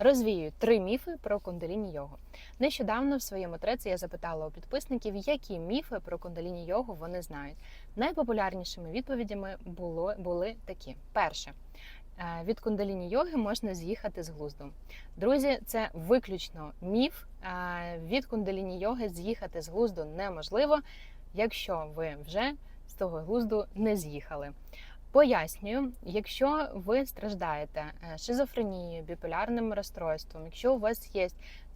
Розвію три міфи про кундаліні йогу. Нещодавно в своєму треці я запитала у підписників, які міфи про кундаліні йогу вони знають. Найпопулярнішими відповідями було, були такі: перше. е, Від кундаліні йоги можна з'їхати з глузду. Друзі, це виключно міф. Е, Від кундаліні йоги з'їхати з глузду неможливо, якщо ви вже з того глузду не з'їхали. Пояснюю, якщо ви страждаєте е, шизофренією, біполярним розстройством, якщо у вас є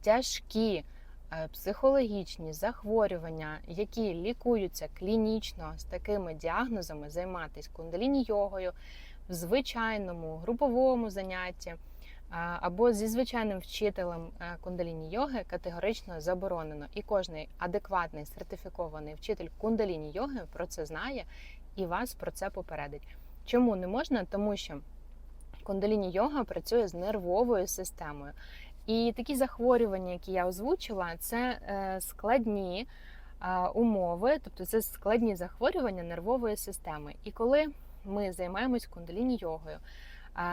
тяжкі е, психологічні захворювання, які лікуються клінічно з такими діагнозами, займатися кундаліні йогою в звичайному груповому занятті е, або зі звичайним вчителем кундаліні йоги категорично заборонено. І кожний адекватний сертифікований вчитель кундаліні йоги про це знає і вас про це попередить. Чому не можна? Тому що кундаліні йога працює з нервовою системою. І такі захворювання, які я озвучила, це е, складні умови, тобто це складні захворювання нервової системи. І коли ми займаємось кундаліні йогою,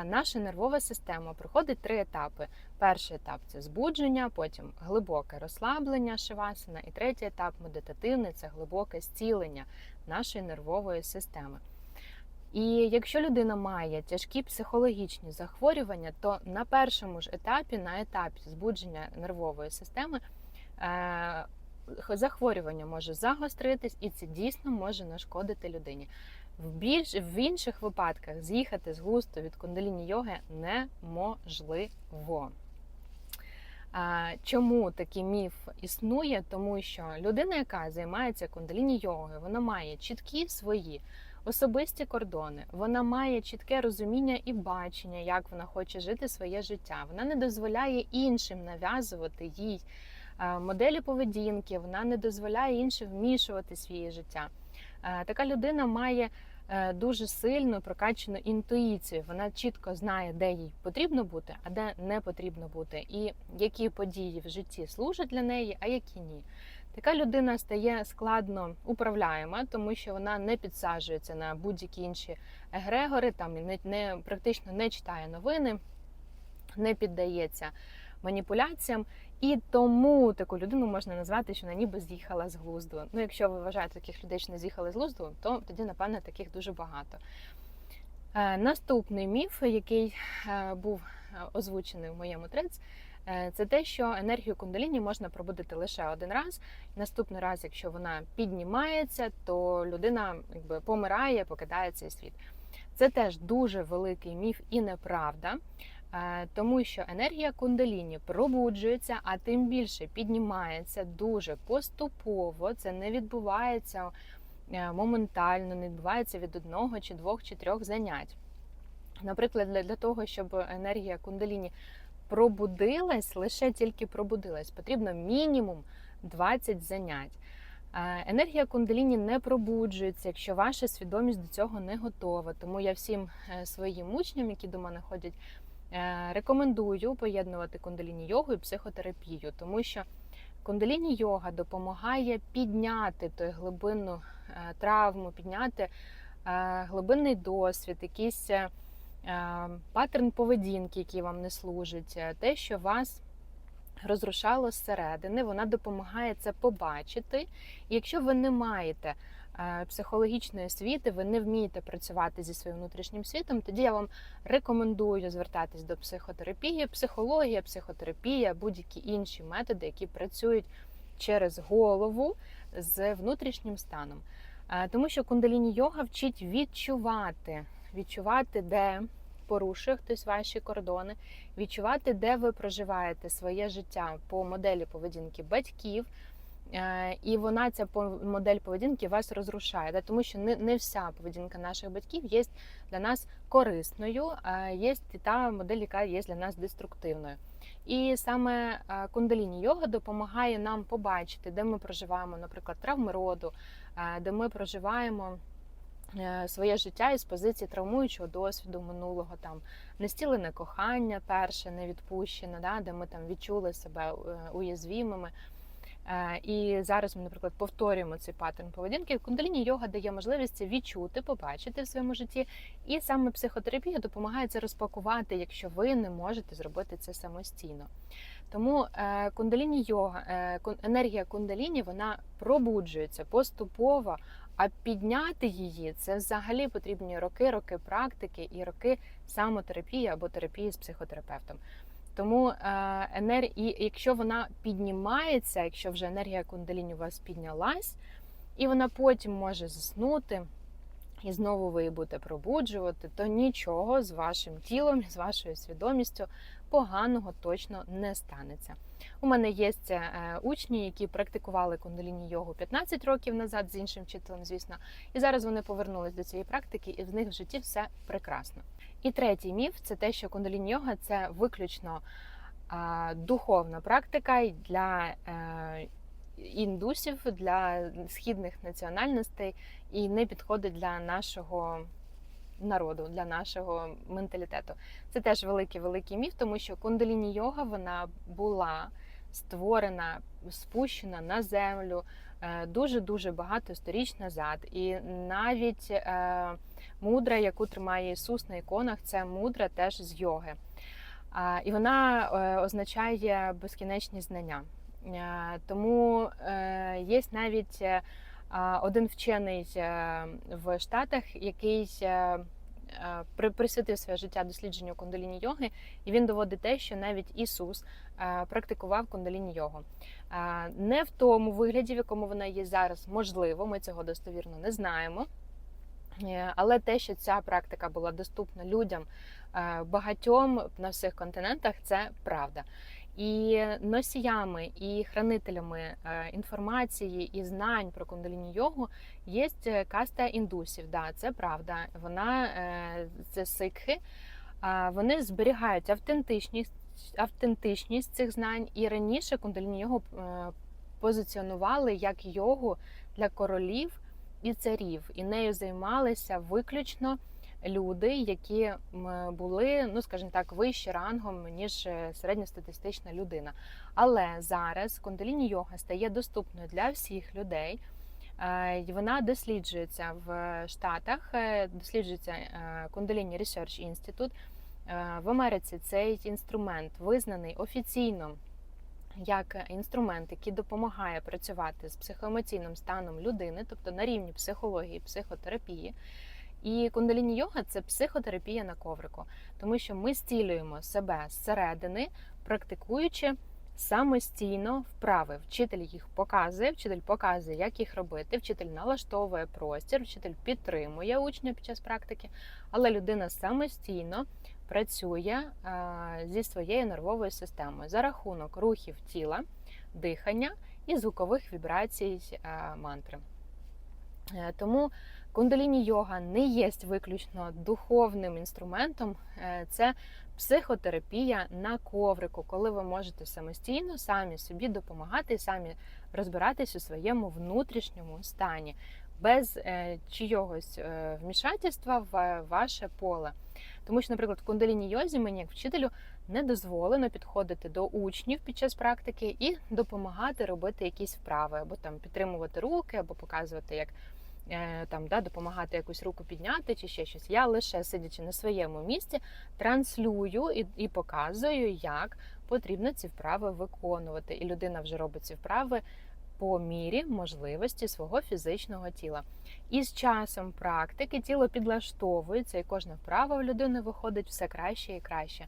наша нервова система проходить три етапи. Перший етап це збудження, потім глибоке розслаблення шивасана, і третій етап медитативний це глибоке зцілення нашої нервової системи. І якщо людина має тяжкі психологічні захворювання, то на першому ж етапі, на етапі збудження нервової системи, е, захворювання може загостритись, і це дійсно може нашкодити людині. В більш в інших випадках з'їхати з густу від кундаліні йоги неможливо. Чому такий міф існує? Тому що людина, яка займається кундаліні йогою, вона має чіткі свої особисті кордони. Вона має чітке розуміння і бачення, як вона хоче жити своє життя. Вона не дозволяє іншим нав'язувати їй е, моделі поведінки, вона не дозволяє іншим вмішувати своє життя. Е, Така людина має е, дуже сильну прокачану інтуїцію. Вона чітко знає, де їй потрібно бути, а де не потрібно бути, і які події в житті служать для неї, а які ні. Така людина стає складно управляєма, тому що вона не підсаджується на будь-які інші егрегори, там не, не практично не читає новини, не піддається маніпуляціям. І тому таку людину можна назвати, що вона ніби з'їхала з глузду. Ну, якщо ви вважаєте таких людей, що не з'їхали з глузду, то тоді, напевно, таких дуже багато. Е, наступний міф, який е, був озвучений в моєму треці, Е, це те, що енергію кундаліні можна пробудити лише один раз. Наступний раз, якщо вона піднімається, то людина якби помирає, покидає цей світ. Це теж дуже великий міф і неправда, е, тому що енергія кундаліні пробуджується, а тим більше піднімається дуже поступово. Це не відбувається е, моментально, не відбувається від одного чи двох чи трьох занять. Наприклад, для того, щоб енергія кундаліні пробудилась, лише тільки пробудилась. Потрібно мінімум 20 занять. Енергія кундаліні не пробуджується, якщо ваша свідомість до цього не готова. Тому я всім е, своїм учням, які до мене ходять, е, рекомендую поєднувати кундаліні йогу і психотерапію, тому що кундаліні йога допомагає підняти той глибинну е, травму, підняти глибинний досвід, якісь. Е, паттерн поведінки, який вам не служить, е, те, що вас розрушало зсередини, вона допомагає це побачити. І якщо ви не маєте е, психологічної освіти, ви не вмієте працювати зі своїм внутрішнім світом, тоді я вам рекомендую звертатись до психотерапії, психологія, психотерапія, будь-які інші методи, які працюють через голову з внутрішнім станом. Тому що кундаліні йога вчить відчувати відчувати, де порушує хтось ваші кордони, відчувати, де ви проживаєте своє життя по моделі поведінки батьків. Е, і вона ця модель поведінки вас розрушає, тому що не не вся поведінка наших батьків є для нас корисною, а є та модель, яка є для нас деструктивною. І саме е, кундаліні йога допомагає нам побачити, де ми проживаємо, наприклад, травми роду, е, де ми проживаємо. Е, своє життя із позиції травмуючого досвіду минулого, там нестілене кохання, перше не відпущене, да, де ми там відчули себе е, уязвімими. Е, І зараз ми, наприклад, повторюємо цей паттерн поведінки. Кундаліні йога дає можливість це відчути, побачити в своєму житті, і саме психотерапія допомагає це розпакувати, якщо ви не можете зробити це самостійно. Тому е, кундаліні йога, е, енергія кундаліні вона пробуджується поступово. А підняти її це взагалі потрібні роки, роки практики і роки самотерапії або терапії з психотерапевтом. Тому е, енер... і якщо вона піднімається, якщо вже енергія кундаліні у вас піднялась, і вона потім може заснути, і знову ви її будете пробуджувати, то нічого з вашим тілом, з вашою свідомістю поганого точно не станеться. У мене є е, учні, які практикували кундаліні йогу 15 років назад з іншим вчителем, звісно, і зараз вони повернулись до цієї практики, і в них в житті все прекрасно. І третій міф це те, що кундаліні йога це виключно духовна практика для е, індусів, для східних національностей і не підходить для нашого народу, для нашого менталітету. Це теж великий великий міф, тому що кундаліні йога вона була створена, спущена на землю дуже дуже багато сторіч назад, і навіть е, мудра, яку тримає Ісус на іконах, це мудра теж з йоги. І вона е, означає безкінечні знання. Е, Тому е, є навіть е, один вчений в Штатах, який при- присвятив своє життя дослідженню кундаліні йоги, і він доводить те, що навіть Ісус практикував кундаліні йогу. Не в тому вигляді, в якому вона є зараз, можливо, ми цього достовірно не знаємо. Але те, що ця практика була доступна людям багатьом на всіх континентах, це правда. І носіями і хранителями е, інформації і знань про кундаліні йогу є каста індусів. Да, це правда. Вона е, це сикхи. Вони зберігають автентичність, автентичність цих знань. І раніше кундаліні йогу е, позиціонували як йогу для королів і царів, і нею займалися виключно люди, які були, ну скажімо так, вище рангом ніж е, середньостатистична людина. Але зараз кундаліні йога стає доступною для всіх людей. Е, Вона досліджується в Штатах, е, досліджується Кундаліні Research. Е, В Америці цей інструмент визнаний офіційно як інструмент, який допомагає працювати з психоемоційним станом людини, тобто на рівні психології, психотерапії. І кундаліні йога це психотерапія на коврику, тому що ми зцілюємо себе зсередини, практикуючи самостійно вправи. Вчитель їх показує, вчитель показує, як їх робити. Вчитель налаштовує простір, вчитель підтримує учня під час практики, але людина самостійно працює зі своєю нервовою системою за рахунок рухів тіла, дихання і звукових вібрацій мантри. Е, Тому кундаліні йога не є виключно духовним інструментом, е, це психотерапія на коврику, коли ви можете самостійно самі собі допомагати, самі розбиратись у своєму внутрішньому стані, без е, чийогось е, вмішательства в ваше поле. Тому що, наприклад, в кундаліні йозі мені як вчителю не дозволено підходити до учнів під час практики і допомагати робити якісь вправи, або там підтримувати руки, або показувати, як там да, допомагати якусь руку підняти чи ще щось. Я лише сидячи на своєму місці, транслюю і, і показую, як потрібно ці вправи виконувати. І людина вже робить ці вправи по мірі можливості свого фізичного тіла. І з часом практики тіло підлаштовується, і кожна вправа в людини виходить все краще і краще.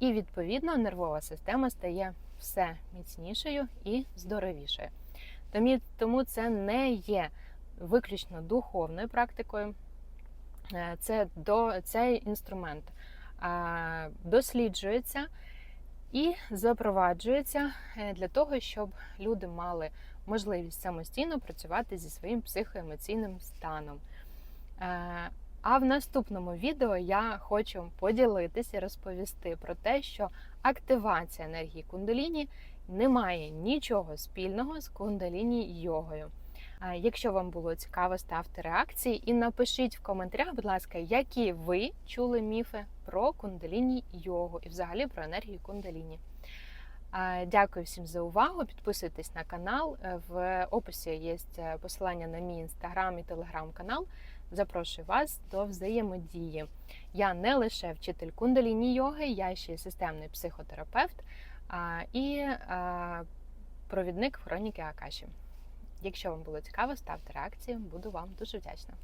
І відповідно нервова система стає все міцнішою і здоровішою. Тому це не є виключно духовною практикою. Е, Це до цей інструмент досліджується і запроваджується е, для того, щоб люди мали можливість самостійно працювати зі своїм психоемоційним станом. Е, А в наступному відео я хочу поділитися і розповісти про те, що активація енергії кундаліні не має нічого спільного з кундаліні йогою. Е, Якщо вам було цікаво, ставте реакції і напишіть в коментарях, будь ласка, які ви чули міфи про кундаліні йогу і взагалі про енергію кундаліні. Дякую всім за увагу. Підписуйтесь на канал. Е, В описі є е, посилання на мій інстаграм і телеграм-канал. Запрошую вас до взаємодії. Я не лише вчитель кундаліні йоги, я ще й системний психотерапевт і провідник хроніки Акаші. Якщо вам було цікаво, ставте реакції, буду вам дуже вдячна.